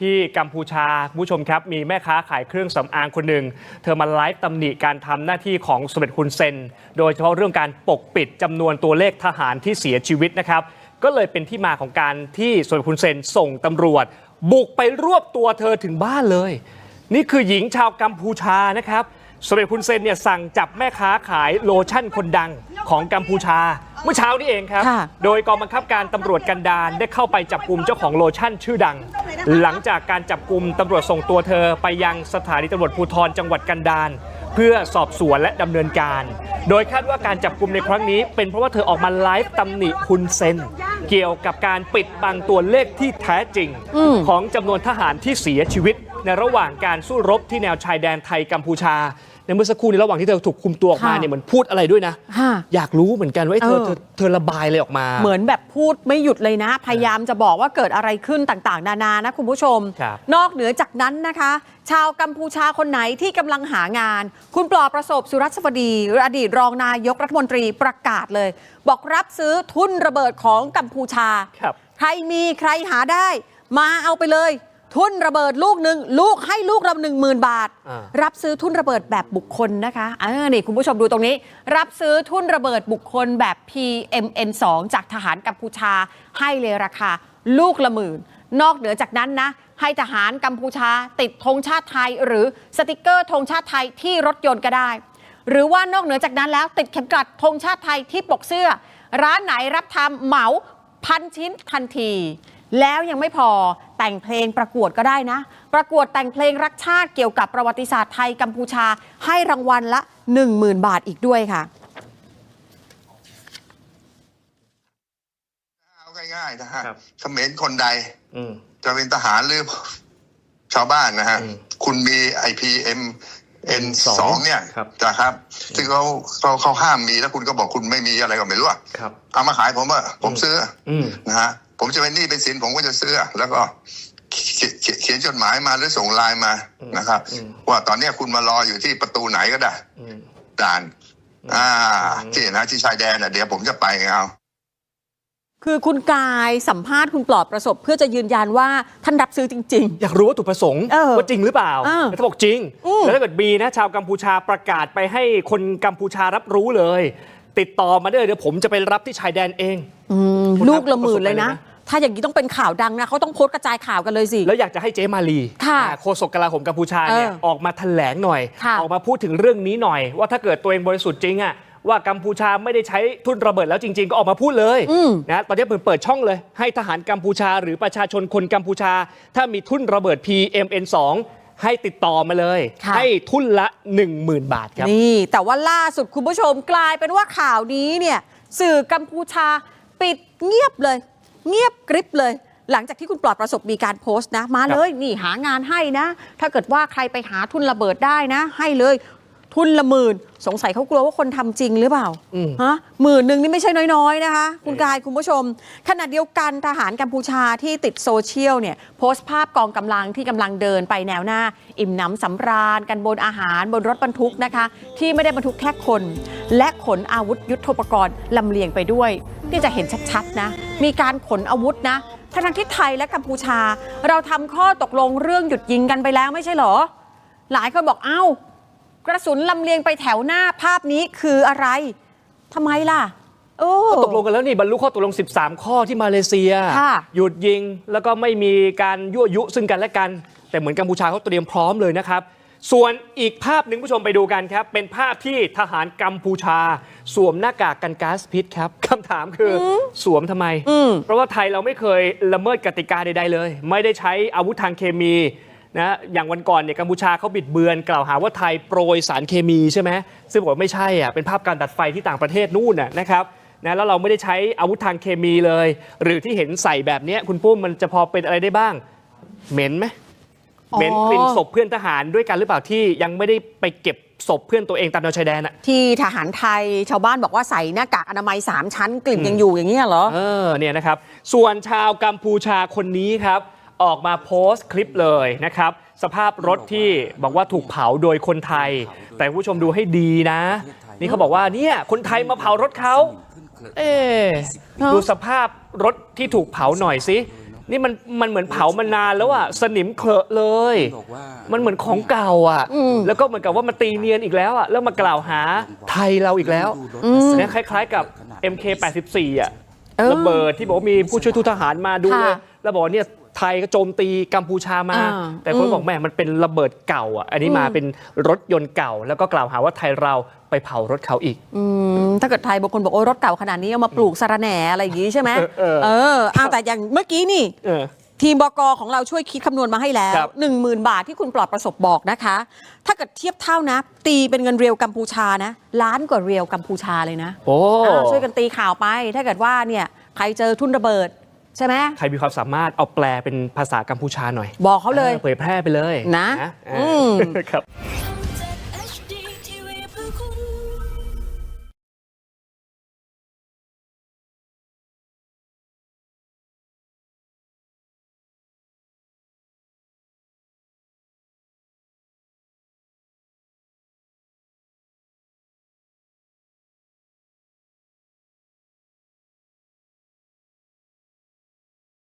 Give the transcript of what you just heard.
ที่กัมพูชาผู้ชมครับ มีแม่ค้าขายเครื่องสำอางคนหนึ่ง เธอมาไลฟ์ตำหนิการทำหน้าที่ของสมเด็จคุณเซน โดยเฉพาะเรื่องการปกปิดจำนวนตัวเลขทหารที่เสียชีวิตนะครับ ก็เลยเป็นที่มาของการที่สมเด็จคุณเซนส่งตำรวจ บุกไปรวบตัวเธอถึงบ้านเลย นี่คือหญิงชาวกัมพูชานะครับสมเด็จคุณเซนเนี่ยสั่งจับแม่ค้าขายโลชั่นคนดังของกัมพูชา เมื่อเช้านี้เองครับ ค่ะ โดยกองบังคับการตำรวจกันดารได้เข้าไปจับกลุ่มเจ้าของโลชั่นชื่อดัง หลังจากการจับกลุ่มตำรวจส่งตัวเธอไปยังสถานีตำรวจภูธรจังหวัดกันดารเพื่อสอบสวนและดำเนินการ โดยคาดว่าการจับกลุ่มในครั้งนี้เป็นเพราะว่าเธอออกมาไลฟ์ตำหนิคุณเซน เกี่ยวกับการปิดบังตัวเลขที่แท้จริง อืม ของจำนวนทหารที่เสียชีวิต ในระหว่างการสู้รบที่แนวชายแดนไทยกัมพูชา ในเมื่อสักครู่ในระหว่างที่เธอถูกคุมตัวออกมาค่ะเนี่ยเหมือนพูดอะไรด้วยนะ ค่ะอยากรู้เหมือนกันว่าเอ้ยเธอเออ เธอเธอระบายอะไรออกมา เหมือนแบบพูดไม่หยุดเลยนะ พยายามจะบอกว่าเกิดอะไรขึ้นต่างๆ นานานะคุณผู้ชม ครับ นอกเหนือจากนั้นนะคะ ชาวกัมพูชาคนไหนที่กำลังหางาน คุณปลอประสบสุรัสวดีหรืออดีตรองนายกรัฐมนตรีประกาศเลย บอกรับซื้อทุนระเบิดของกัมพูชา ครับ ใครมีใครหาได้ มาเอาไปเลย ทุนระเบิดลูกหนึ่งลูกให้ลูกเราหนึ่งหมื่นบาท อ่ารับซื้อทุนระเบิดแบบบุคคลนะคะอ่านี่คุณผู้ชมดูตรงนี้ รับซื้อทุนระเบิดบุคคลแบบ PMN2 จากทหารกัมพูชาให้เลยราคา ลูกละหมื่น นอกเหนือจากนั้นนะ ให้ทหารกัมพูชาติดธงชาติไทย หรือสติกเกอร์ธงชาติไทยที่รถยนต์ก็ได้ หรือว่านอกเหนือจากนั้นแล้วติดเข็มกลัดธงชาติไทยที่ปกเสื้อ ร้านไหนรับทำเหมาพันชิ้นทันที แล้วยังไม่พอแต่งเพลงประกวดก็ได้นะ ประกวดแต่งเพลงรักชาติเกี่ยวกับประวัติศาสตร์ไทยกัมพูชาให้รางวัลละ 10,000 บาทอีกด้วยค่ะเอาง่ายๆนะฮะครับ เขมรคนใดอืม จะเป็นทหารหรือชาวบ้านนะฮะ อืมคุณมีไอพีเอ็มเอ็นสสอองงเนี่ยครับ นะครับ ซึ่งเขาเขาเขาห้ามมีแล้วคุณก็บอกคุณไม่มีอะไรก็ไม่รู้อะครับ เอามาขายผมว่าผมซื้ออืม นะฮะ ผมจะเป็นหนี้เป็นสินผมก็จะซื้อแล้วก็เขียนเขียนเขียนจดหมายมาหรือส่งไลน์มาอืมนะครับอืมว่าตอนเนี้ยคุณมารออยู่ที่ประตูไหนก็ได้อืมด่าน อ่าอืมที่นะที่ชายแดนอะเดี๋ยวผมจะไปเอาคือคุณกายสัมภาษณ์คุณปลอดประสบ เพื่อจะยืนยันว่าท่านรับซื้อจริงอยากรู้วัตถุประสงค์เออว่าจริงหรือเปล่าเออแล้วถ้าบอกจริงอืมแล้วถ้าเกิดมีนะ ชาวกัมพูชาประกาศไปให้คนกัมพูชารับรู้เลย ติดต่อมาได้เลยเดี๋ยวผมจะไปรับที่ชายแดนเองๆอืมคุณลูกละหมื่นเลยนะ ประสบการณ์เลยนะถ้าอย่างนี้ต้องเป็นข่าวดังนะเขาต้องโพสต์กระจายข่าวกันเลยสิ แล้วอยากจะให้เจ๊มาลีค่ะอ่าโฆษกกลาโหมกัมพูชาเนี่ยเออออกมาแถลงหน่อย ค่ะ ออกมาพูดถึงเรื่องนี้หน่อย ว่าถ้าเกิดตัวเองบริสุทธิ์จริงอะว่ากัมพูชาไม่ได้ใช้ทุนระเบิดแล้วจริง ๆ ก็ออกมาพูดเลยอืมนะตอนนี้เปิดเปิดช่องเลย ให้ทหารกัมพูชา หรือประชาชนคนกัมพูชา ถ้ามีทุนระเบิด PMN2 ให้ติดต่อมาเลย ค่ะ ให้ทุนละ 10,000 บาทครับ นี่ แต่ว่าล่าสุดคุณผู้ชมกลายเป็นว่าข่าวนี้เนี่ย สื่อกัมพูชาปิดเงียบเลย เงียบกริบเลย หลังจากที่คุณปลอดประสบมีการโพสต์นะ มาเลยนี่หางานให้นะ ถ้าเกิดว่าใครไปหาทุนระเบิดได้นะ ให้เลย ทุนละหมื่นสงสัยเขากลัวว่าคนทำจริงหรือเปล่าอืมฮะหมื่นหนึ่งนี่ไม่ใช่น้อยๆนะคะ คุณกายคุณผู้ชม ขณะเดียวกันทหารกัมพูชาที่ติดโซเชียลเนี่ยโพสต์ภาพกองกำลังที่กำลังเดินไปแนวหน้า อิ่มหนำสำราญ กันบนอาหารบนรถบรรทุกนะคะ ที่ไม่ได้บรรทุกแค่คน และขนอาวุธยุทโธปกรณ์ลำเลียงไปด้วยนี่จะเห็นชัดๆนะมีการขนอาวุธนะทั้งที่ไทยและกัมพูชา เราทำข้อตกลงเรื่องหยุดยิงกันไปแล้วไม่ใช่เหรอ หลายคนบอกเอ้า กระสุนลำเลียงไปแถวหน้าภาพนี้คืออะไรทำไมล่ะโอ้ก็ตกลงกันแล้วนี่บรรลุข้อตกลง 13 ข้อที่มาเลเซียค่ะหยุดยิงแล้วก็ไม่มีการยั่วยุซึ่งกันและกัน แต่เหมือนกัมพูชาเขาเตรียมพร้อมเลยนะครับ ส่วนอีกภาพหนึ่งผู้ชมไปดูกันครับ เป็นภาพที่ทหารกัมพูชา สวมหน้ากากกันก๊าซพิษครับคำถามคืออสวมทำไมอืมเพราะว่าไทยเราไม่เคยละเมิดกติกาใดๆเลย ไม่ได้ใช้อาวุธทางเคมี นะอย่างวันก่อนเนี่ยกัมพูชาเขาบิดเบือน กล่าวหาว่าไทยโปรยสารเคมีใช่ไหมซึ่งบอกว่าไม่ใช่อะเป็นภาพการดัดไฟที่ต่างประเทศนู่นน่ะนะครับนะแล้วเราไม่ได้ใช้อาวุธทางเคมีเลย หรือที่เห็นใส่แบบเนี้ยคุณปุ้มมันจะพอเป็นอะไรได้บ้าง เหม็นไหมอ๋อเหม็นกลิ่นศพเพื่อนทหารด้วยกันหรือเปล่าที่ยังไม่ได้ไปเก็บศพเพื่อนตัวเองตามแนวชายแดนอะที่ทหารไทยชาวบ้านบอกว่าใส่หน้ากากอนามัย 3 ชั้นกลิ่นยังอยู่อย่างเงี้ยเหรอเออเนี่ยนะครับ ส่วนชาวกัมพูชาคนนี้ครับ ออกมาโพสต์คลิปเลยนะครับ สภาพรถที่บอกว่าถูกเผาโดยคนไทย แต่คุณผู้ชมดูให้ดีนะ นี่เขาบอกว่าเนี่ยคนไทยมาเผารถเขาเอ๊ะเนอะดูสภาพรถที่ถูกเผาหน่อยสินี่มันมันเหมือนเผามานานแล้วอะสนิมเคลอะเลยบอกว่ามันเหมือนของเก่าอะอืมแล้วก็เหมือนกับว่ามาตีเนียนอีกแล้วอะแล้วมากล่าวหาไทยเราอีกแล้วอืมเนี่ยคล้าย ๆ กับ MK84 อะเออระเบิดที่บอกว่ามีผู้ช่วยทูตทหารมาดูเลยค่ะแล้วบอกว่าเนี่ย ไทยก็โจมตีกัมพูชามาอ่าแต่คนอืมบอกแม่มันเป็นระเบิดเก่าอะอันนี้มาอืมเป็นรถยนต์เก่า แล้วก็กล่าวหาว่าไทยเราไปเผารถเขาอีกอืมถ้าเกิดไทยบางคนบอกโอ้ยรถเก่าขนาดนี้เอามาปลูกสาระแหน่อะไรอย่างงี้ใช่ไหมเออเออเอออ้าวแต่อย่างเมื่อกี้นี่เออทีมบกของเราช่วยคิดคำนวณมาให้แล้วครับ1 0,000 บาทที่คุณปลอดประสบบอกนะคะ ถ้าเกิดเทียบเท่านะ ตีเป็นเงินเรียวกัมพูชานะล้านกว่าเรียวกัมพูชาเลยนะโอ้อ่าช่วยกันตีข่าวไป ถ้าเกิดว่าเนี่ยใครเจอทุ่นระเบิด ใช่ไหมใครมีความสามารถเอาแปลเป็นภาษากัมพูชาหน่อย บอกเขาเลยเผยแพร่ไปเลยนะอ่าอืมครับทำ